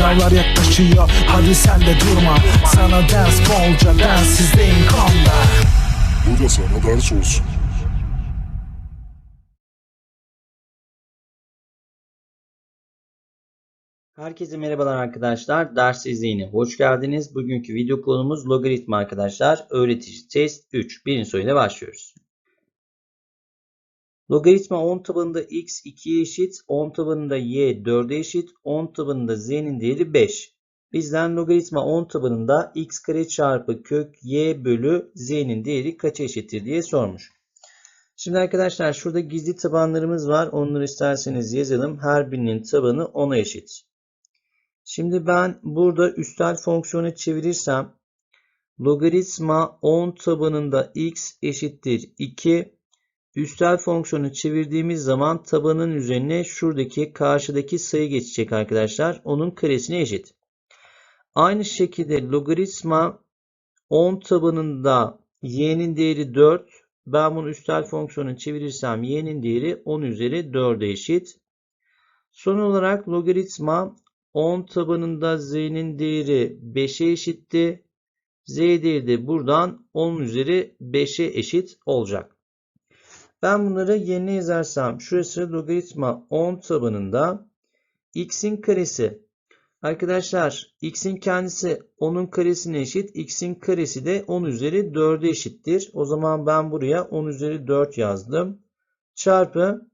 Sınavlar yaklaşıyor hadi sen de durma Sana ders bolca densizdeyim konda Bu da sana ders olsun. Herkese merhabalar arkadaşlar. Ders izleyine hoş geldiniz. Bugünkü video konumuz logaritma arkadaşlar. Öğretici test 3. Birinci soruyla başlıyoruz. Logaritma 10 tabanında x 2'ye eşit, 10 tabanında y 4'e eşit, 10 tabanında z'nin değeri 5. Bizden logaritma 10 tabanında x kare çarpı kök y bölü z'nin değeri kaça eşittir diye sormuş. Şimdi arkadaşlar şurada gizli tabanlarımız var. Onları isterseniz yazalım. Her birinin tabanı 10'a eşit. Şimdi ben burada üstel fonksiyonu çevirirsem logaritma 10 tabanında x eşittir 2. Üstel fonksiyonu çevirdiğimiz zaman tabanın üzerine şuradaki karşıdaki sayı geçecek arkadaşlar. Onun karesine eşit. Aynı şekilde logaritma 10 tabanında y'nin değeri 4. Ben bunu üstel fonksiyonu çevirirsem y'nin değeri 10 üzeri 4'e eşit. Son olarak logaritma 10 tabanında z'nin değeri 5'e eşitti. z değeri de buradan 10 üzeri 5'e eşit olacak. Ben bunları yerine yazarsam şurası logaritma 10 tabanında x'in karesi. Arkadaşlar x'in kendisi 10'un karesine eşit. x'in karesi de 10 üzeri 4'e eşittir. O zaman ben buraya 10 üzeri 4 yazdım. Çarpı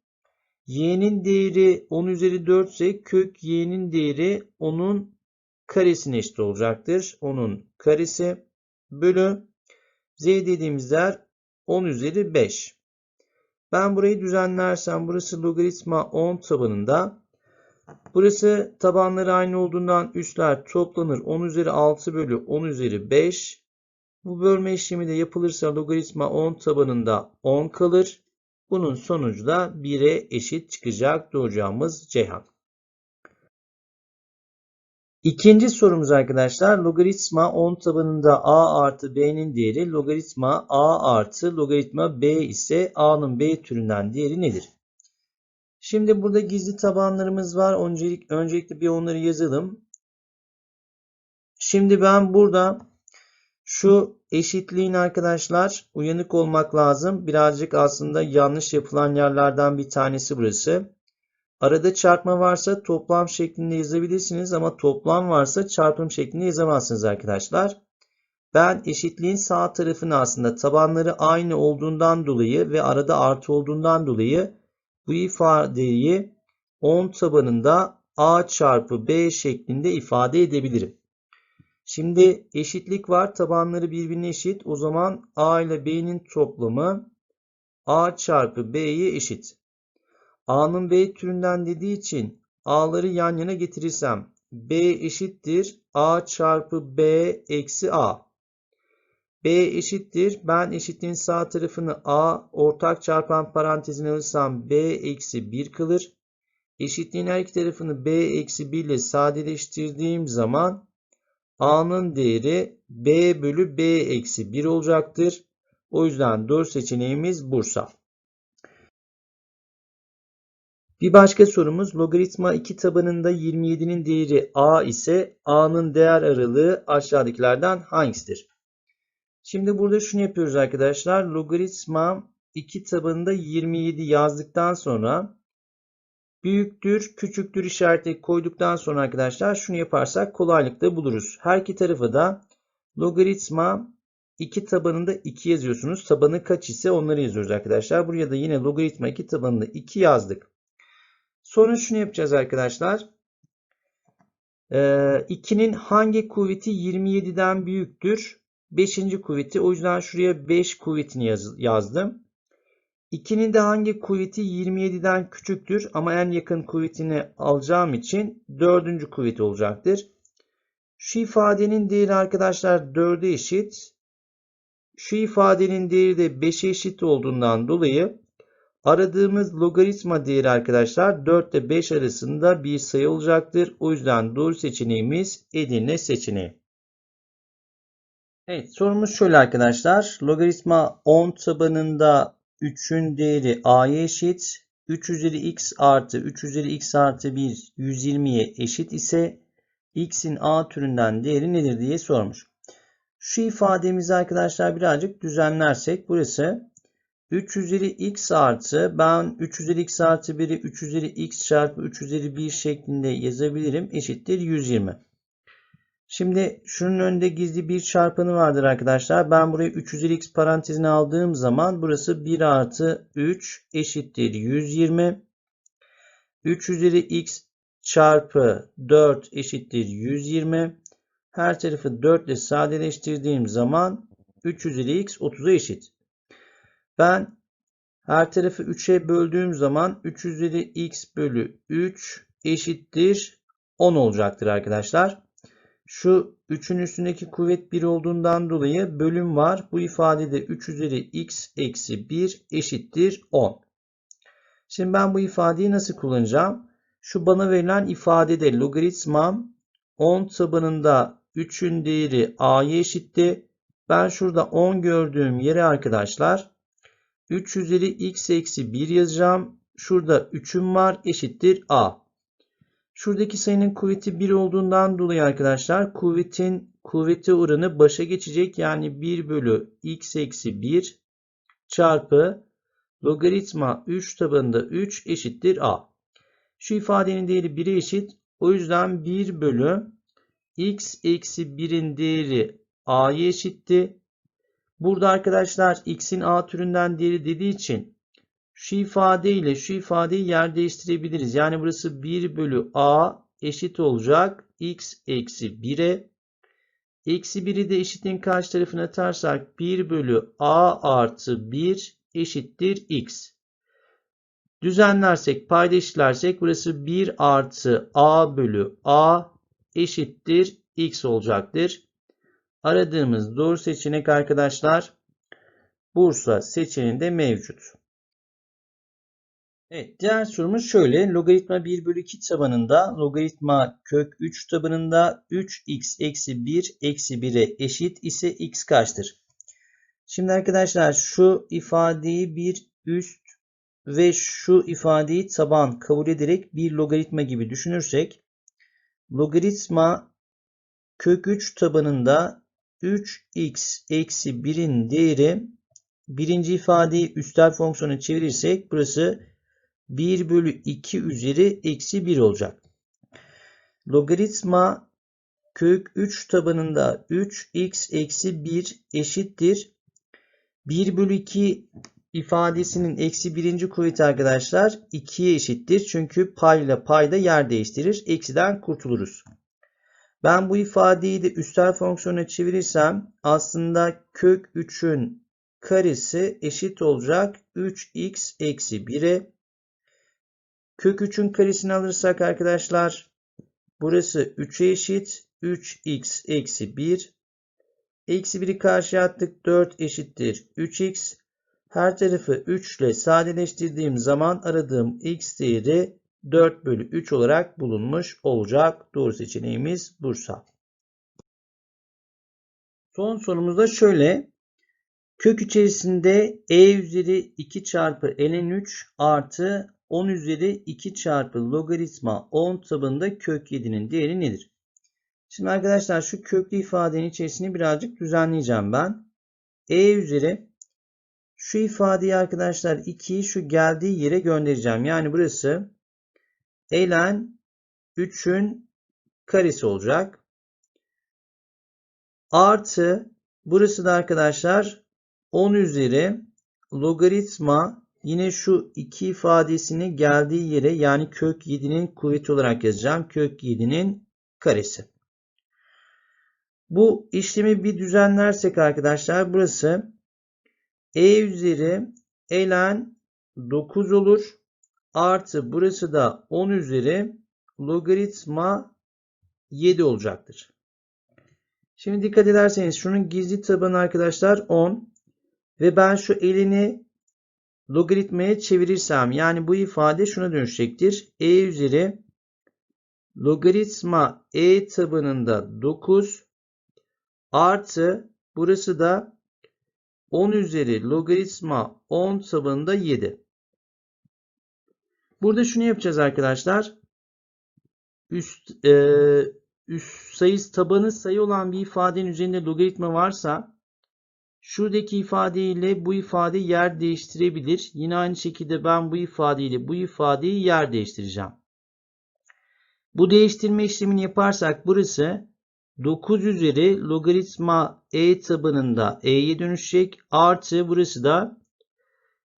y'nin değeri 10 üzeri 4 ise kök y'nin değeri 10'un karesine eşit olacaktır. 10'un karesi bölü z dediğimiz değer 10 üzeri 5. Ben burayı düzenlersem burası logaritma 10 tabanında. Burası tabanları aynı olduğundan üstler toplanır. 10 üzeri 6 bölü 10 üzeri 5. Bu bölme işlemi de yapılırsa logaritma 10 tabanında 10 kalır. Bunun sonucu da 1'e eşit çıkacak doğacağımız Ceyhan. İkinci sorumuz arkadaşlar logaritma 10 tabanında a artı b'nin değeri logaritma a artı logaritma b ise a'nın b türünden değeri nedir? Şimdi burada gizli tabanlarımız var. Öncelik, öncelikle bir onları yazalım. Şimdi ben burada şu eşitliğin arkadaşlar uyanık olmak lazım. Birazcık aslında yanlış yapılan yerlerden bir tanesi burası. Arada çarpma varsa toplam şeklinde yazabilirsiniz ama toplam varsa çarpım şeklinde yazamazsınız arkadaşlar. Ben eşitliğin sağ tarafını aslında tabanları aynı olduğundan dolayı ve arada artı olduğundan dolayı bu ifadeyi 10 tabanında a çarpı b şeklinde ifade edebilirim. Şimdi eşitlik var. Tabanları birbirine eşit. O zaman a ile b'nin toplamı a çarpı b'ye eşit. A'nın b türünden dediği için a'ları yan yana getirirsem b eşittir a çarpı b eksi a. b eşittir. Ben eşitliğin sağ tarafını a ortak çarpan parantezine alırsam b eksi 1 kalır. Eşitliğin her iki tarafını b eksi 1 ile sadeleştirdiğim zaman a'nın değeri b bölü b eksi 1 olacaktır. O yüzden doğru seçeneğimiz Bursa. Bir başka sorumuz logaritma 2 tabanında 27'nin değeri a ise a'nın değer aralığı aşağıdakilerden hangisidir? Şimdi burada şunu yapıyoruz arkadaşlar. Logaritma 2 tabanında 27 yazdıktan sonra büyüktür, küçüktür işareti koyduktan sonra arkadaşlar şunu yaparsak kolaylıkla buluruz. Her iki tarafı da logaritma 2 tabanında 2 yazıyorsunuz. Tabanı kaç ise onları yazıyoruz arkadaşlar. Buraya da yine logaritma 2 tabanında 2 yazdık. Sonra şunu yapacağız arkadaşlar. Ee, 2'nin hangi kuvveti 27'den büyüktür? 5. kuvveti. O yüzden şuraya 5 kuvvetini yaz, yazdım. 2'nin de hangi kuvveti 27'den küçüktür ama en yakın kuvvetini alacağım için 4. kuvveti olacaktır. Şu ifadenin değeri arkadaşlar 4'e eşit. Şu ifadenin değeri de 5'e eşit olduğundan dolayı aradığımız logaritma değeri arkadaşlar 4 ile 5 arasında bir sayı olacaktır. O yüzden doğru seçeneğimiz Edirne seçeneği. Evet sorumuz şöyle arkadaşlar. Logaritma 10 tabanında 3'ün değeri a'ya eşit. 3 üzeri x artı 3 üzeri x artı 1 120'ye eşit ise x'in a türünden değeri nedir diye sormuş. Şu ifademizi arkadaşlar birazcık düzenlersek burası 3 üzeri x artı ben 3 üzeri x artı 1'i 3 üzeri x çarpı 3 üzeri 1 şeklinde yazabilirim eşittir 120. Şimdi şunun önünde gizli bir çarpanı vardır arkadaşlar. Ben burayı 3 üzeri x parantezine aldığım zaman burası 1 artı 3 eşittir 120. 3 üzeri x çarpı 4 eşittir 120. Her tarafı 4 ile sadeleştirdiğim zaman 3 üzeri x 30'a eşit. Ben her tarafı 3'e böldüğüm zaman 3 üzeri x bölü 3 eşittir 10 olacaktır arkadaşlar. Şu 3'ün üstündeki kuvvet 1 olduğundan dolayı bölüm var. Bu ifadede 3 üzeri x eksi 1 eşittir 10. Şimdi ben bu ifadeyi nasıl kullanacağım? Şu bana verilen ifadede logaritmam 10 tabanında 3'ün değeri a'ya eşitti. Ben şurada 10 gördüğüm yere arkadaşlar 3 üzeri x eksi 1 yazacağım. Şurada 3'üm var eşittir a. Şuradaki sayının kuvveti 1 olduğundan dolayı arkadaşlar kuvvetin kuvveti oranı başa geçecek. Yani 1 bölü x eksi 1 çarpı logaritma 3 tabanında 3 eşittir a. Şu ifadenin değeri 1'e eşit. O yüzden 1 bölü x eksi 1'in değeri a'ya eşitti. Burada arkadaşlar x'in a türünden değeri dediği için şu ifade ile şu ifadeyi yer değiştirebiliriz. Yani burası 1 bölü a eşit olacak x eksi 1'e. Eksi 1'i de eşitliğin karşı tarafına atarsak 1 bölü a artı 1 eşittir x. Düzenlersek payda eşitlersek burası 1 artı a bölü a eşittir x olacaktır. Aradığımız doğru seçenek arkadaşlar Bursa seçeneğinde mevcut. Evet, diğer sorumuz şöyle. Logaritma 1 bölü 2 tabanında logaritma kök 3 tabanında 3x eksi 1 eksi 1'e eşit ise x kaçtır? Şimdi arkadaşlar şu ifadeyi bir üst ve şu ifadeyi taban kabul ederek bir logaritma gibi düşünürsek logaritma kök 3 tabanında 3x eksi 1'in değeri birinci ifadeyi üstel fonksiyona çevirirsek burası 1 bölü 2 üzeri eksi 1 olacak. Logaritma kök 3 tabanında 3x eksi 1 eşittir. 1 bölü 2 ifadesinin eksi birinci kuvveti arkadaşlar 2'ye eşittir. Çünkü payla payda yer değiştirir. Eksiden kurtuluruz. Ben bu ifadeyi de üstel fonksiyona çevirirsem aslında kök 3'ün karesi eşit olacak 3x eksi 1'e. Kök 3'ün karesini alırsak arkadaşlar burası 3'e eşit 3x eksi 1. Eksi 1'i karşıya attık 4 eşittir 3x. Her tarafı 3 ile sadeleştirdiğim zaman aradığım x değeri 4 bölü 3 olarak bulunmuş olacak. Doğru seçeneğimiz Bursa. Son sorumuz da şöyle. Kök içerisinde e üzeri 2 çarpı ln 3 artı 10 üzeri 2 çarpı logaritma 10 tabanında kök 7'nin değeri nedir? Şimdi arkadaşlar şu köklü ifadenin içerisini birazcık düzenleyeceğim ben. e üzeri şu ifadeyi arkadaşlar 2'yi şu geldiği yere göndereceğim. Yani burası ln 3'ün karesi olacak. Artı burası da arkadaşlar 10 üzeri logaritma yine şu iki ifadesini geldiği yere yani kök 7'nin kuvveti olarak yazacağım. Kök 7'nin karesi. Bu işlemi bir düzenlersek arkadaşlar burası e üzeri ln 9 olur. Artı burası da 10 üzeri logaritma 7 olacaktır. Şimdi dikkat ederseniz şunun gizli tabanı arkadaşlar 10 ve ben şu elini logaritmaya çevirirsem yani bu ifade şuna dönüşecektir. e üzeri logaritma e tabanında 9 artı burası da 10 üzeri logaritma 10 tabanında 7. Burada şunu yapacağız arkadaşlar. Üst, e, üst sayısı tabanı sayı olan bir ifadenin üzerinde logaritma varsa şuradaki ifade ile bu ifade yer değiştirebilir. Yine aynı şekilde ben bu ifade ile bu ifadeyi yer değiştireceğim. Bu değiştirme işlemini yaparsak burası 9 üzeri logaritma e tabanında e'ye dönüşecek. Artı burası da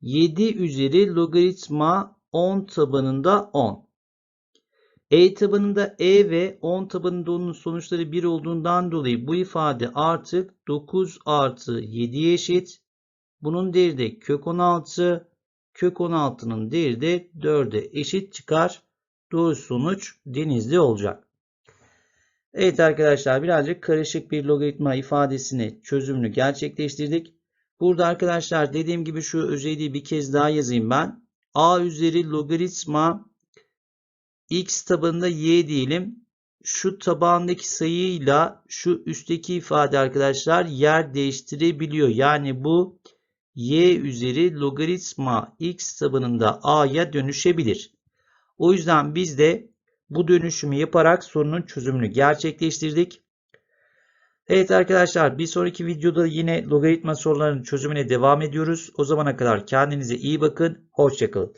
7 üzeri logaritma 10 tabanında 10. E tabanında E ve 10 tabanında onun sonuçları 1 olduğundan dolayı bu ifade artık 9 artı 7'ye eşit. Bunun değeri de kök 16. Kök 16'nın değeri de 4'e eşit çıkar. Doğru sonuç denizli olacak. Evet arkadaşlar birazcık karışık bir logaritma ifadesini çözümünü gerçekleştirdik. Burada arkadaşlar dediğim gibi şu özelliği bir kez daha yazayım ben. A üzeri logaritma x tabanında y diyelim. Şu tabandaki sayıyla şu üstteki ifade arkadaşlar yer değiştirebiliyor. Yani bu y üzeri logaritma x tabanında a'ya dönüşebilir. O yüzden biz de bu dönüşümü yaparak sorunun çözümünü gerçekleştirdik. Evet arkadaşlar bir sonraki videoda yine logaritma sorularının çözümüne devam ediyoruz. O zamana kadar kendinize iyi bakın. Hoşçakalın.